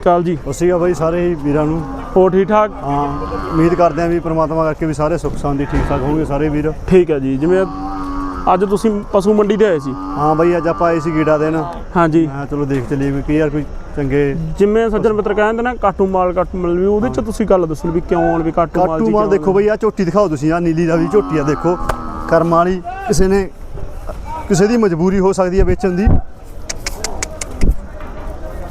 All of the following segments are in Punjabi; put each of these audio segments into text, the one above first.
ਕਾਲ ਜੀ। ਸ਼੍ਰੀ ਅਕਾਲ ਬਾਈ ਸਾਰੇ ਹੀ ਵੀਰਾਂ ਨੂੰ। ਹੋਰ ਠੀਕ ਠਾਕ? ਹਾਂ ਉਮੀਦ ਕਰਦੇ ਆਂ ਵੀ ਪ੍ਰਮਾਤਮਾ ਕਰਕੇ ਵੀ ਸਾਰੇ ਸੁੱਖ ਸ਼ਾਂਤੀ ਠੀਕ ਠਾਕ ਹੋਣਗੇ ਸਾਰੇ ਵੀਰ। ਠੀਕ ਹੈ ਜੀ ਜਿਵੇਂ ਅੱਜ ਤੁਸੀਂ ਪਸ਼ੂ ਮੰਡੀ ਤੇ ਆਏ ਸੀ। ਹਾਂ ਬਾਈ ਅੱਜ ਆਪਾਂ ਆਏ ਸੀ ਗੀੜਾ ਦੇਣ। ਮੈਂ ਹਾਂਜੀ ਕਿਹਾ ਚਲੋ ਦੇਖ ਚੱਲੀਏ ਵੀ ਕੀ ਯਾਰ ਕੋਈ ਚੰਗੇ ਜਿਵੇਂ ਸੱਜਣ ਮਿੱਤਰ ਕਹਿੰਦੇ ਨਾ ਕਾਟੂ ਮਾਲ ਕਾਟੂ ਮਾਲ ਵੀ ਉਹਦੇ ਚ ਤੁਸੀਂ ਗੱਲ ਦੱਸੋ ਵੀ ਕਿਉਂ ਆਉਣ ਵੀ ਕਾਟੂ ਮਾਲ ਕਾਟੂ ਜੀ ਮਾਲ ਕਿਉਂ ਦੇਖੋ ਬਈ ਆ ਝੋਟੀ ਦਿਖਾਓ ਤੁਸੀਂ ਆ ਨੀਲੀ ਦਾ ਵੀ ਝੋਟੀ ਆ ਦੇਖੋ। ਕਰਮ ਵਾਲੀ ਕਿਸੇ ਨੇ ਕਿਸੇ ਦੀ ਮਜਬੂਰੀ ਹੋ ਸਕਦੀ ਹੈ ਵੇਚਣ ਦੀ।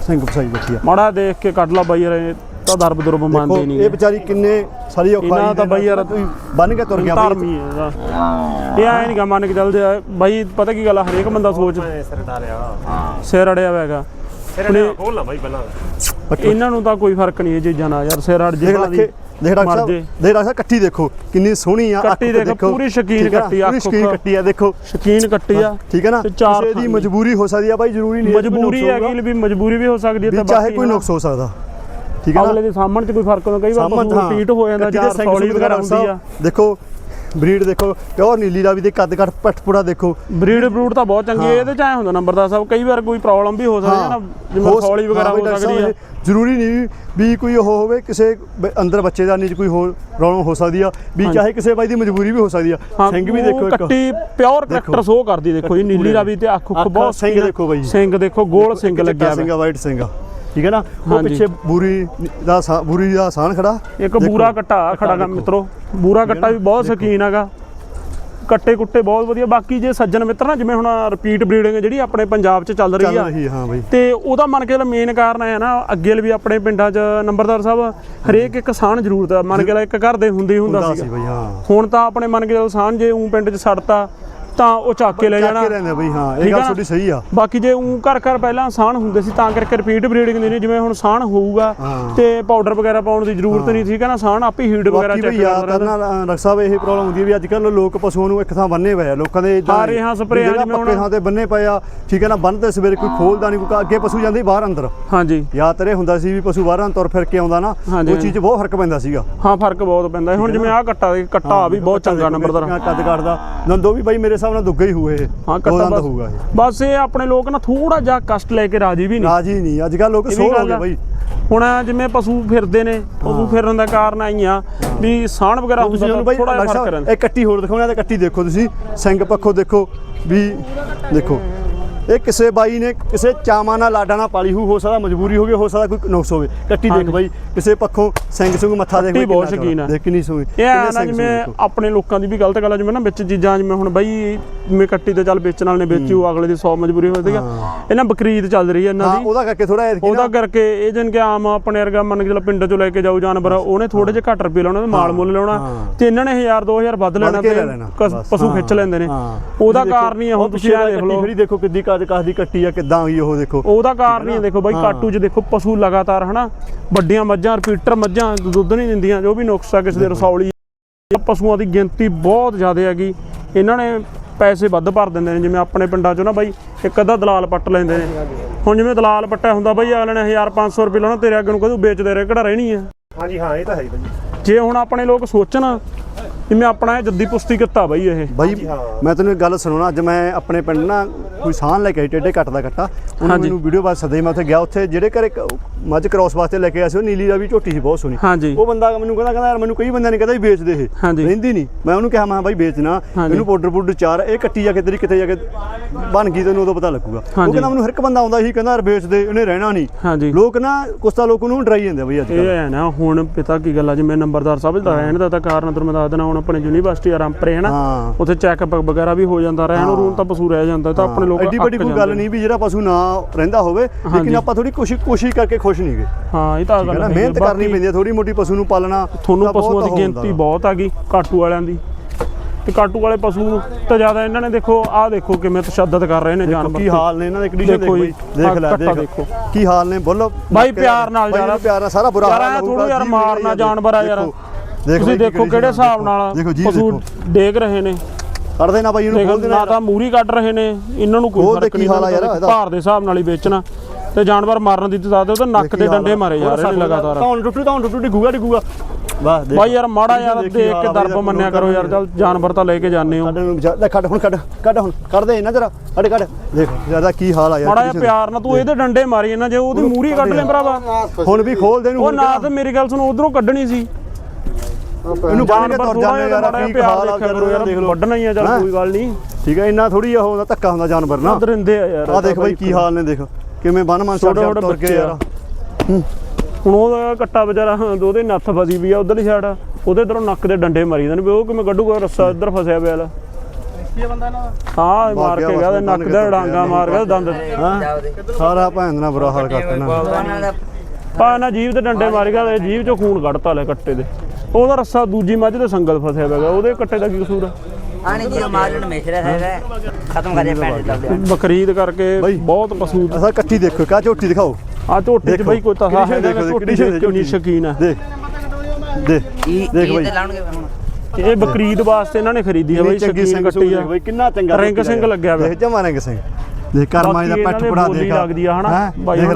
ਸਿੰਘ ਫਸਾਈ ਬੈਠੀ ਆ। ਮਾੜਾ ਦੇਖ ਕੇ ਕੱਢ ਲਾ ਬਾਈ ਯਾਰ ਇਹ ਤਾਂ ਦਰਬ ਦੁਰਬ ਮੰਨਦੇ ਨਹੀਂ ਇਹ ਵਿਚਾਰੀ ਕਿੰਨੇ ਸਾਰੀ ਔਖਾਈ ਇਹਨਾਂ ਤਾਂ ਬਾਈ ਯਾਰ ਬੰਨ ਕੇ ਤੁਰ ਗਿਆ ਬਾਈ। ਧਰਮੀ ਹੈ ਇਹਦਾ। ਇਹ ਐ ਨਹੀਂ ਗਾ ਮੰਨ ਕੇ ਚੱਲਦੇ ਆ। ਬਾਈ ਪਤਾ ਕੀ ਗੱਲ ਆ ਹਰੇਕ ਬੰਦਾ ਸੋਚ। ਸਿਰ ਡਾਲਿਆ। ਸਿਰ ਅੜਿਆ ਹੋਇਆ ਹੈਗਾ। ਸਿਰ ਡਾਲਿਆ ਖੋਲ ਲਾ ਬਾਈ ਪਹਿਲਾਂ। ਇਹਨਾਂ ਨੂੰ ਤਾਂ ਕੋਈ ਫ਼ਰਕ ਨਹੀਂ ਇਹ ਚੀਜ਼ਾਂ ਨਾਲ ਯਾਰ ਸਿਰ ਅੜ ਜੇ ਦੀ ਦੇਖ ਡਾਕਟਰ ਸਾਹਿਬ। ਦੇਖ ਡਾਕਟਰ ਸਾਹਿਬ ਕੱਟੀ ਦੇਖੋ ਕਿੰਨੀ ਸੋਹਣੀ ਆ ਕੱਟੀ ਦੇਖੋ, ਪੂਰੀ ਸ਼ੌਕੀਨ? ਕੱਟੀ ਆ, ਪੂਰੀ ਸ਼ੌਕੀਨ। ਕੱਟੀ ਆ ਦੇਖੋ। ਸ਼ਕੀਨ ਕੱਟੀ ਆ। ਠੀਕ ਹੈ ਨਾ? ਕਿਸੇ ਦੀ ਮਜਬੂਰੀ ਹੋ ਸਕਦੀ ਆ ਬਾਈ ਜ਼ਰੂਰੀ ਨਹੀਂ ਮਜਬੂਰੀ ਹੈਗੀ ਵੀ ਮਜਬੂਰੀ ਵੀ ਹੋ ਸਕਦੀ ਹੈ ਤਾਂ ਚਾਹੇ ਕੋਈ ਨੁਕਸ ਹੋ ਸਕਦਾ। ਠੀਕ ਹੈ ਅਗਲੇ ਨਾ ਦੇ ਸਾਹਮਣ ਚ ਕੋਈ ਫ਼ਰਕ ਹੁੰਦਾ ਕਈ ਵਾਰ ਰਿਪੀਟ ਹੋ। ਜਾਂਦਾ ਜਾਂ ਸੌਲੀ ਵਗੈਰਾ ਹੁੰਦੀ ਆ। ਦੇਖੋ ਬਰੀਡ ਦੇਖੋ ਪਿਓਰ ਨੀਲੀ ਦਾ ਵੀ ਤੇ ਕੱਦ ਕੱਟ ਪਟਪੂੜਾ ਦੇਖੋ। ਬਰੀਡ ਬਰੂਡ ਤਾਂ ਬਹੁਤ ਚੰਗੀ ਹੈ ਇਹਦੇ ਚ ਐ ਹੁੰਦਾ ਨੰਬਰਦਾਰ ਸਾਹਿਬ ਕਈ ਵਾਰ ਕੋਈ ਪ੍ਰੋਬਲਮ ਵੀ ਹੋ ਸਕਦੀ ਹੈ ਨਾ ਜਿਵੇਂ ਸੌਲੀ ਵਗੈਰਾ ਹਾਂ ਸਕਦੀ ਹੈ। ਜ਼ਰੂਰੀ ਨਹੀਂ ਵੀ ਕੋਈ ਉਹ ਹੋਵੇ ਕਿਸੇ ਅੰਦਰ ਬੱਚੇਦਾਨੀ ਚ ਕੋਈ ਹੋਰ ਪ੍ਰੋਬਲਮ ਹੋ ਸਕਦੀ ਆ ਵੀ ਚਾਹੇ ਕਿਸੇ ਬਾਈ ਦੀ ਮਜਬੂਰੀ ਵੀ ਹੋ ਸਕਦੀ ਆ। ਸਿੰਘ ਵੀ ਦੇਖੋ ਇੱਕ ਕੱਟੀ ਪਿਓਰ ਕਰੈਕਟਰ ਸ਼ੋ ਕਰਦੀ ਦੇਖੋ ਜੀ ਨੀਲੀ ਦਾ ਵੀ ਤੇ ਅੱਖ ਉੱਖ ਬਹੁਤ ਸਿੰਘ ਦੇਖੋ ਬਾਈ। ਸਿੰਘ ਦੇਖੋ ਗੋਲ ਸਿੰਘ ਲੱਗਿਆ ਸਿੰਘ ਵਾਈਟ ਸਿੰਘ ਠੀਕ ਹੈ ਨਾ? ਉਹ। ਪਿੱਛੇ ਬੂਰੀ ਦਾ ਬੂਰੀ ਦਾ ਸਾਨ ਖੜਾ। ਇੱਕ ਬੂਰਾ ਕੱਟਾ ਖੜਾ ਮਿੱਤਰੋ। ਬੂਰਾ ਕੱਟਾ ਵੀ ਬਹੁਤ ਸ਼ਕੀਨ ਹੈਗਾ। ਕੱਟੇ ਕੁੱਟੇ ਬਹੁਤ ਵਧੀਆ। ਬਾਕੀ ਜੇ ਸੱਜਣ ਮਿੱਤਰ ਨਾ ਜਿਵੇਂ ਹੁਣ ਰਿਪੀਟ ਬਰੀਡਿੰਗ ਜਿਹੜੀ ਆਪਣੇ ਪੰਜਾਬ 'ਚ ਚੱਲ ਰਹੀ ਚੱਲ ਆ ਰਹੀ ਹਾਂ ਬਾਈ। ਤੇ ਉਹਦਾ ਮੰਨ ਕੇ ਮੇਨ ਕਾਰਨ ਹੈ ਨਾ ਅੱਗੇ ਵੀ ਆਪਣੇ ਪਿੰਡਾਂ 'ਚ ਨੰਬਰਦਾਰ ਸਾਹਿਬ ਹਰੇਕ ਇੱਕ ਸਾਨ ਜ਼ਰੂਰਤ ਆ। ਮੰਨ ਕੇ ਇੱਕ ਘਰ ਦੇ ਹੁੰਦੇ ਹੁੰਦਾ ਸੀ ਹੁਣ ਤਾਂ ਆਪਣੇ ਮੰਨ ਕੇ ਚੱਲ ਸਾਨ ਜੇ ਉਂ ਪਿੰਡ 'ਚ ਸੜਤਾ ਤਾਂ ਉਹ ਚੱਕ ਕੇ ਲੈ ਚੱਕ ਜਾਣਾ। ਕੇ ਰਹਿੰਦੇ ਬਈ ਹਾਂ ਇਹ ਆ ਗੱਲ ਨਾ? ਤੁਹਾਡੀ ਸਹੀ ਆ। ਬਾਕੀ ਜੇ ਉਂ ਘਰ ਘਰ ਪਹਿਲਾਂ ਸਾਨ ਹੁੰਦੇ ਸੀ ਤਾਂ ਕਰਕੇ ਰਿਪੀਟ ਬਰੀਡਿੰਗ ਦੇ ਨੇ ਜਿਵੇਂ ਹੁਣ ਸਾਨ ਹੋਊਗਾ ਹਾਂ। ਤੇ ਪਾਊਡਰ ਵਗੈਰਾ ਪਾਉਣ ਦੀ ਜ਼ਰੂਰਤ ਨਹੀਂ ਠੀਕ ਹੈ ਨਾ? ਸਾਨ ਆਪੇ ਹੀਟ ਵਗੈਰਾ ਬਾਕੀ ਚੈੱਕ ਯਾਦ ਕਰਦਾ ਰਹਿੰਦਾ ਕਰਨਾ ਡਾਕਟਰ ਸਾਹਿਬ ਇਹ ਪ੍ਰੋਬਲਮ ਹੁੰਦੀ ਹੈ ਵੀ ਅੱਜ ਕੱਲ ਲੋਕ ਪਸ਼ੂਆਂ ਨੂੰ ਇੱਕ ਥਾਂ ਬੰਨੇ ਪਏ ਆ ਲੋਕਾਂ ਦੇ ਹਾਂ, ਨੇ ਰੇਹਾਂ ਵੀ ਸਪਰੇਆਂ ਜਿਵੇਂ ਹੁਣ- ਥਾਂ ਤੇ ਬੰਨੇ ਪਏ ਆ ਠੀਕ ਹੈ ਨਾ? ਬੰਨ ਤੇ ਸਵੇਰੇ ਕੋਈ ਖੋਲਦਾ ਨਹੀਂ ਕੋਈ ਅੱਗੇ ਪਸ਼ੂ ਜਾਂਦੇ ਬਾਹਰ ਅੰਦਰ। ਹਾਂਜੀ। ਯਾਦ ਤੇਰੇ ਹੁੰਦਾ ਸੀ ਵੀ ਪਸ਼ੂ ਬਾਹਰਾਂ ਤੁਰ ਫਿਰ ਕੇ ਆਉਂਦਾ ਨਾ ਉਹ ਚੀਜ਼ 'ਚ ਬਹੁਤ ਫ਼ਰਕ ਪੈਂਦਾ ਸੀਗਾ। ਹਾਂ ਫ਼ਰਕ ਬਹੁਤ ਪੈਂਦਾ। ਹੈ। ਹੁਣ ਜਿਵੇਂ ਆਹ ਕੱਟਾ ਦੇ ਕੱਟਾ ਵੀ ਬਹੁਤ ਚੰਗਾ ਨੰਬਰਦਾਰ। ਕੱਦ ਕੱਟਦਾ। ਨੰਦੋ ਵੀ ਬਾਈ ਮੇਰੇ ਹਿਸਾਬ ਨਾਲ ਦੁੱਗਾ ਹੀ ਹੋਏ ਹਾਂ ਦੋ ਕੱਟਾ ਦੰਦ ਹੋਊਗਾ ਇਹ। ਬਸ ਇਹ ਆਪਣੇ ਲੋਕ ਨਾ ਥੋੜਾ ਜਿਹਾ ਕਸ਼ਟ ਲੈ ਕੇ ਰਾਜੀ ਵੀ ਨਹੀਂ। ਰਾਜੀ ਨਹੀਂ। ਅੱਜ ਕੱਲ ਲੋਕ ਇਹ ਵੀ ਸੋਹ ਹੋ ਗੱਲ ਗਏ ਆ। ਬਾਈ। ਹੁਣ ਜਿਵੇਂ ਪਸ਼ੂ ਫਿਰਦੇ ਨੇ ਪਸ਼ੂ ਫਿਰਨ ਦਾ ਕਾਰਨ ਆਈ ਆ ਵੀ ਸਾਣ ਵਗੈਰਾ ਤੁਸੀਂ ਹੁੰਦਾ ਉਹਨੂੰ ਬਾਈ ਥੋੜਾ ਜਿਹਾ ਡਾਕਟਰ ਫ਼ਰਕ ਸਾਹਿਬ ਰਹਿੰਦਾ। ਇਹ ਕੱਟੀ ਹੋਰ ਦਿਖਾਉਣਾ ਤੇ ਕੱਟੀ ਦੇਖੋ ਤੁਸੀਂ। ਸਿੰਘ ਪੱਖੋਂ ਦੇਖੋ ਵੀ ਦੇਖੋ। ਇਹ ਕਿਸੇ ਬਾਈ ਨੇ ਕਿਸੇ ਚਾਵਾਂ ਨਾਲ ਲਾਡਾ ਨਾਲ ਪਾਲੀ ਹੋਈ ਹੋ ਸਕਦਾ ਮਜਬੂਰੀ ਹੋ ਗਈ ਹੋ ਸਕਦਾ ਕੋਈ ਨੁਕਸ ਹੋਵੇ ਕੱਟੀ ਦੇਖ। ਬਾਈ ਕਿਸੇ ਪੱਖੋਂ ਸਿੰਘ ਸਿੰਘ ਮੱਥਾ ਦੇਖ ਬਹੁਤ ਕਿੰਨਾ ਸ਼ੌਕੀਨ ਆ। ਦੇਖ ਕਿੰਨੀ ਸੋਹਣੀ ਇਹ ਨਾ ਜਿਵੇਂ। ਆਪਣੇ ਲੋਕਾਂ ਦੀ ਵੀ ਗਲਤ ਗੱਲ ਆ ਜਿਵੇਂ ਨਾ ਵਿੱਚ ਚੀਜ਼ਾਂ ਜਿਵੇਂ ਹੁਣ ਬਈ ਜਿਵੇਂ ਕੱਟੀ ਤੇ ਚੱਲ ਵੇਚਣ ਵਾਲੇ ਨੇ ਵੇਚੀ ਉਹ ਅਗਲੇ ਦੀ 100 ਮਜਬੂਰੀ ਹੋ ਸੀਗਾ। ਇਹਨਾਂ ਬਕਰੀਦ ਚੱਲ ਰਹੀ ਹੈ ਇਹਨਾਂ ਹਾਂ ਦੀ। ਉਹਦਾ ਕਰਕੇ ਥੋੜਾ ਉਹਦਾ ਕਰਕੇ ਇਹ ਜਨ ਕਿ ਆਮ ਆਪਣੇ ਵਰਗਾ ਮੰਨ ਕੇ ਚੱਲ ਪਿੰਡ ਚੋਂ ਲੈ ਕੇ ਜਾਊ ਜਾਨਵਰ ਉਹਨੇ ਥੋੜੇ ਜਿਹੇ ਘੱਟ ਰੁਪਏ ਲਾਉਣਾ ਤੇ ਮਾਲ ਮੁੱਲ ਲਾਉਣਾ ਤੇ ਇਹਨਾਂ ਨੇ 1000 2000 ਵੱਧ ਲੈਣਾ ਕੇ ਤੇ ਲੈ ਲੈਣਾ, ਕਸ- ਬਸ, ਪਸ਼ੂ ਹਾਂ, ਖਿੱਚ ਲੈਂਦੇ ਨੇ। ਹਾਂ। ਉਹਦਾ ਕਾਰਨ ਹੀ ਆ ਹੁਣ ਤੁਸੀਂ ਆ ਦੇਖ ਲਓ। ਖੜੀ ਦੇਖੋ ਕਿੱਦੀ ਕਾਜ ਕਾਜ ਦੀ ਕੱਟੀ ਆ ਕਿੱਦਾਂ ਹੋਈ ਉਹ ਦੇਖੋ। ਉਹਦਾ ਕਾਰਨ ਹੀ ਦੇਖੋ ਬਾਈ ਹਾਂ। ਕਾਟੂ 'ਚ ਦੇਖੋ ਪਸ਼ੂ ਲਗਾਤਾਰ ਹਨਾ? ਵੱਡੀਆਂ ਮੱਝਾਂ ਰਿਪੀਟਰ ਮੱਝਾਂ ਦੁੱਧ ਨਹੀਂ ਦਿੰਦੀਆਂ ਜੋ ਵੀ ਨੁਕਸ ਆ ਕਿਸੇ ਦੇ ਰਸੌਲੀ ਆ। ਪਸ਼ੂਆਂ ਦੀ ਗਿਣਤੀ ਬਹੁਤ ਜ਼ਿਆਦਾ ਹੈਗੀ। ਇਹਨਾਂ ਨੇ ਪੈਸੇ ਵੱਧ ਭਰ ਦਿੰਦੇ ਨੇ ਜਿਵੇਂ ਆਪਣੇ ਪਿੰਡਾਂ 'ਚੋਂ ਨਾ ਬਾਈ ਇੱਕ ਅੱਧਾ ਦਲਾਲ ਪੱਟ ਲੈਂਦੇ ਨੇ। ਹੁਣ ਜਿਵੇਂ ਦਲਾਲ ਪੱਟਿਆ ਹੁੰਦਾ ਬਾਈ ਅਗਲੇ ਨੇ 1500 ਰੁਪਏ ਲਾਉਣਾ ਤੇਰੇ ਅੱਗੇ ਨੂੰ ਕਹਦੂ ਵੇਚਦੇ ਰਹੇ ਕਿਹੜਾ ਰਹਿਣੀ ਆ। ਹਾਂਜੀ ਹਾਂ ਇਹ ਤਾਂ ਹੈ ਹੀ ਬਾਈ। ਜੇ ਹੁਣ ਆਪਣੇ ਲੋਕ ਸੋਚਣ ਜਿਵੇਂ ਆਪਣਾ ਇਹ ਜੱਦੀ ਪੁਸਤੀ ਕੀਤਾ ਬਾਈ ਇਹ। ਬਾਈ। ਮੈਂ ਤੈਨੂੰ ਇੱਕ ਗੱਲ ਸੁਣਾਉਣਾ ਅੱਜ ਮੈਂ ਆਪਣੇ ਪਿੰਡ ਨਾ ਕੋਈ ਸਾਨ ਲੈ ਕੇ ਟੇਡੇ ਕੱਟ ਦਾ ਕੱਟਾ ਉਹਨੂੰ। ਮੈਨੂੰ ਵੀਡੀਓ ਬਾਅਦ ਸੱਦੇ ਮੈਂ ਉੱਥੇ ਗਿਆ ਉੱਥੇ ਜਿਹੜੇ ਘਰੇ ਮੱਝ ਕ੍ਰਾਸ ਵਾਸਤੇ ਲੈ ਕੇ ਆਇਆ ਸੀ ਉਹ ਨੀਲੀ ਦਾ ਵੀ ਝੋਟੀ ਸੀ ਬਹੁਤ ਸੋਹਣੀ। ਉਹ ਬੰਦਾ ਮੈਨੂੰ ਕਹਿੰਦਾ ਕਹਿੰਦਾ ਯਾਰ ਮੈਨੂੰ ਕਈ ਬੰਦਿਆਂ ਨੇ ਕਹਿੰਦਾ ਵੀ ਵੇਚ ਦੇ ਇਹ। ਰਹਿੰਦੀ ਨਹੀਂ ਮੈਂ ਉਹਨੂੰ ਕਿਹਾ ਮੈਂ ਬਾਈ ਵੇਚਣਾ। ਇਹਨੂੰ ਪਾਊਡਰ ਪਾਊਡਰ ਚਾਰ ਇਹ ਕੱਟੀ ਜਾ ਕੇ ਤੇਰੀ ਕਿਤੇ ਜਾ ਕੇ ਬਣ ਗਈ ਤੈਨੂੰ ਉਦੋਂ ਪਤਾ ਲੱਗੂਗਾ। ਉਹ। ਕਹਿੰਦਾ ਮੈਨੂੰ ਹਰ ਇੱਕ ਬੰਦਾ ਆਉਂਦਾ ਸੀ ਕਹਿੰਦਾ ਯਾਰ ਵੇਚ ਦੇ ਇਹਨੇ ਰਹਿਣਾ ਨਹੀਂ ਲੋਕ ਨਾ ਕੁਛ ਤਾਂ ਲੋਕ ਉਹਨੂੰ ਡਰਾਈ ਜਾਂਦੇ ਬਈ ਅੱਜ ਇਹ ਕੱਲ੍ਹ ਹੈ ਨਾ ਹੁਣ ਪਤਾ ਕੀ ਗੱਲ ਆ ਜਿਵੇਂ ਨੰਬਰਦਾਰ ਸਾਹਿਬ ਦਾ ਰਹਿਣ ਦਾ ਤਾਂ ਕਾਰਨ ਤੁਹਾਨੂੰ ਮੈਂ ਦੱਸ ਦੇਣਾ ਹੁਣ ਆਪਣੇ ਯੂਨੀਵਰਸਿਟੀ ਆਰੰਪਰੇ ਹੈ ਨਾ। ਉੱਥੇ ਚੈੱਕਅਪ ਵਗੈਰਾ ਵੀ ਹੋ ਜਾਂਦਾ ਰਹਿਣ ਰੂਣ ਤਾਂ ਪਸ਼ੂ ਰਹਿ ਜਾਂਦਾ ਤਾਂ ਆਪਣੇ ਲੋਕ ਐਡੀ ਵੱਡੀ ਕੋਈ ਗੱਲ। ਨਹੀਂ ਵੀ ਜਿਹੜਾ ਪਸ਼ੂ ਨਾ ਰਹਿੰਦਾ ਹੋਵੇ ਲੇਕਿਨ। ਆਪਾਂ ਥੋੜੀ ਕੋਸ਼ਿਸ਼ ਕੋਸ਼ਿਸ਼ ਕਰਕੇ ਖੁਸ਼ ਨਹੀਂ ਗਏ ਹਾਂ ਇਹ ਤਾਂ ਹੈ ਗੱਲ ਆ। ਮਿਹਨਤ ਕਰਨੀ ਪੈਂਦੀ ਹੈ ਥੋੜੀ ਮੋਟੀ ਪਸ਼ੂ ਨੂੰ ਪਾਲਣਾ ਤੁਹਾਨੂੰ ਪਸ਼ੂਆਂ ਦੀ ਗਿਣਤੀ ਬਹੁਤ ਆ ਗਈ ਕਾਟੂ ਵਾਲਿਆਂ ਦੀ। ਤੇ ਕਾਟੂ ਵਾਲੇ ਪਸ਼ੂ ਤਾਂ ਜ਼ਿਆਦਾ ਇਹਨਾਂ ਨੇ ਦੇਖੋ ਆਹ ਦੇਖੋ ਕਿਵੇਂ ਤਸ਼ੱਦਦ ਕਰ ਰਹੇ ਨੇ ਜਾਨਵਰ ਕੀ। ਹਾਲ ਨੇ ਇਹਨਾਂ ਦੇ ਕੰਡੀਸ਼ਨ ਦੇਖੋ ਦੇਖੋ ਲੈ ਦੇਖ। ਕੀ ਹਾਲ ਨੇ? ਬੋਲੋ ਬਾਈ ਪਿਆਰ ਨਾਲ ਨੂੰ ਪਿਆਰ ਨਾਲ ਸਾਰਾ ਬੁਰਾ ਹਾਲ ਹੋਊਗਾ, ਯਾਰ ਮਾਰਨਾ ਜਾਨਵਰ ਆ ਯਾਰ। ਤੁਸੀਂ ਦੇਖੋ ਕਿਹੜੇ ਹਿਸਾਬ ਨਾਲ ਪਸ਼ੂ ਦੇਖੋ। ਡੇਗ ਰਹੇ ਨੇ। ਕੱਢਦੇ ਨਾ ਬਾਈ ਇਹਨੂੰ ਖੋਲ ਦੇਣਾ ਨਾ ਤਾਂ ਮੂਰੀ ਕੱਢ ਰਹੇ ਨੇ ਇਹਨਾਂ ਨੂੰ ਕੋਈ ਫ਼ਰਕ ਨਹੀਂ ਹਾਲ ਆ ਯਾਰ ਇਹਦਾ। ਭਾਰ ਦੇ ਹਿਸਾਬ ਨਾਲ ਹੀ ਵੇਚਣਾ। ਤੇ ਜਾਨਵਰ ਮਾਰਨ ਦੀ ਤਦਾਦ ਉਹਦੇ ਨੱਕ ਦੇ ਡੰਡੇ ਮਾਰੇ ਜਾ ਰਹੇ ਨੇ ਲਗਾਤਾਰ। ਤਾਂ ਟੁੱਟੂ ਤਾਂ ਟੁੱਟੂ ਡਿੱਗੂਗਾ ਡਿੱਗੂਗਾ। ਵਾਹ ਦੇਖ। ਬਾਈ ਯਾਰ ਮਾੜਾ ਯਾਰ ਦੇਖੀ ਕੇ ਦਰਬ ਮੰਨਿਆ ਕਰੋ ਯਾਰ ਚੱਲ ਜਾਨਵਰ ਤਾਂ ਲੈ ਕੇ ਜਾਂਦੇ ਹੋ। ਕੱਢ ਲੈ ਕੱਢ ਹੁਣ ਕੱਢ ਕੱਢ ਹੁਣ ਕੱਢ ਦੇ ਇਹਨਾਂ ਜਰਾ ਕੱਢ ਕੱਢ। ਦੇਖ ਜ਼ਿਆਦਾ ਕੀ ਹਾਲ ਆ ਯਾਰ ਮਾੜਾ ਜਿਹਾ ਪਿਆਰ ਨਾਲ ਤੂੰ ਇਹਦੇ ਡੰਡੇ ਮਾਰੀ ਇਹਨਾਂ ਜੇ ਉਹਦੀ ਮੂਰੀ ਕੱਢ ਲੈ ਭਰਾਵਾ। ਹੁਣ ਵੀ ਖੋਲ ਦੇ ਨੂੰ ਉਹ ਨਾ ਤੇ ਮੇਰੀ ਗੱਲ ਸੁਣ ਉਧਰੋਂ ਕੱਢਣੀ ਸੀ। ਇਹਨੂੰ ਬੰਨ ਕੇ ਜਾਨਵਰ ਤੁਰ ਜਾਂਦੇ ਯਾਰ ਮਾੜਾ ਕੀ ਜਿਹਾ ਹਾਲ ਪਿਆਰ ਆ ਯਾਰ ਦੇਖ ਲਓ। ਵੱਢਣਾ ਹੀ ਆ ਚੱਲ? ਕੋਈ ਗੱਲ ਨਹੀਂ। ਠੀਕ ਹੈ ਇੰਨਾ ਥੋੜੀ ਉਹ ਹੁੰਦਾ ਧੱਕਾ ਹੁੰਦਾ ਜਾਨਵਰ ਨਾ। ਦਰਿੰਦੇ ਆ ਯਾਰ ਆ ਦੇਖ ਬਾਈ ਕੀ ਹਾਲ ਨੇ ਦੇਖ। ਕਿਵੇਂ ਬੰਨ ਮਨ ਛੱਡ ਛੋਟੇ ਛੋਟੇ ਤੁਰ ਕੇ ਬੱਚੇ ਯਾਰ। ਹੁਣ ਉਹਦਾ ਕੱਟਾ ਵਿਚਾਰਾ ਹਾਂ, ਉਹਦੇ ਨੱਥ ਫਸੀ ਵੀ ਆ ਉਧਰਲੀ ਸਾਈਡ ਉਹਦੇ ਇਧਰੋਂ ਨੱਕ ਦੇ ਡੰਡੇ ਮਾਰੀ ਜਾਂਦੇ ਨੇ ਵੀ ਉਹ ਕਿਵੇਂ ਕੱਢੂਗਾ ਰੱਸਾ ਇੱਧਰ ਫਸਿਆ ਪਿਆ ਲਾ। ਹਾਂ ਮਾਰ ਕੇ ਗਿਆ ਨੱਕ ਦਾ ਤੁਰ ਡਾਂਗਾ ਮਾਰ ਗਿਆ ਦੰਦ। ਹਾਂ? ਸਾਰਾ ਭੈਣ ਦਾ ਬੁਰਾ ਹਾਲ ਕਰਤਾ ਨਾ। ਪਾ ਨਾ ਜੀਭ ਤੇ ਡੰਡੇ ਮਾਰ ਗਿਆ ਜੀਭ ਚੋਂ ਖੂਨ ਕੱਢਤਾ ਲੈ ਕੱਟੇ ਦੇ। ਉਹਦਾ ਰੱਸਾ ਦੂਜੀ ਮੱਝ ਦੇ ਸੰਗਲ ਫਸਿਆ ਪਿਆ ਗਾ, ਉਹਦੇ ਕੱਟੇ ਦਾ ਕੀ ਕਸੂਰ ਆ? ਆਣੇ ਜੀ ਮਾਰਨ ਮੇਸ਼ਰਾ ਹੈ। ਖਤਮ ਕਰਿਆ ਪੈਂਟ ਚੱਲਦੇ ਬਕਰੀਦ ਕਰਕੇ। ਬਹੁਤ ਪਸ਼ੂ ਅਸਾਂ ਕੱਟੀ ਦੇਖੋ ਕਾ ਝੋਟੀ ਦਿਖਾਓ। ਆ ਝੋਟੀ ਚ ਦੇਖੋ, ਬਈ ਕੋਈ ਤਸਾ ਦੇਖੋ, ਝੋਟੀ ਦੇਖੋ, ਕਿੰਨੀ ਸ਼ਕੀਨ ਆ। ਦੇਖ ਦੇਖ ਦੇਖ ਬਾਈ। ਤੇ ਲਾਉਣਗੇ ਹੁਣ? ਇਹ ਬਕਰੀਦ ਵਾਸਤੇ ਇਹਨਾਂ ਨੇ ਖਰੀਦੀ ਆ ਬਈ ਚੰਗੀ ਸ਼ਕੀਨ ਕੱਟੀ ਆ। ਬਈ ਕਿੰਨਾ ਚੰਗਾ ਰਿੰਗ ਸਿੰਘ। ਲੱਗਿਆ। ਹੋਇਆ। ਦੇਖ ਜਮਾ ਰਿੰਗ ਸਿੰਘ। ਦੇਖ ਕਰਮਾਂ ਬਾਕੀ ਦਾ ਪੱਟ ਪੜਾ ਬੋਲੀ ਦੇਖ ਲੱਗਦੀ ਆ ਹਨਾ, ਹੈਂ? ਬਾਈ ਦੇਖ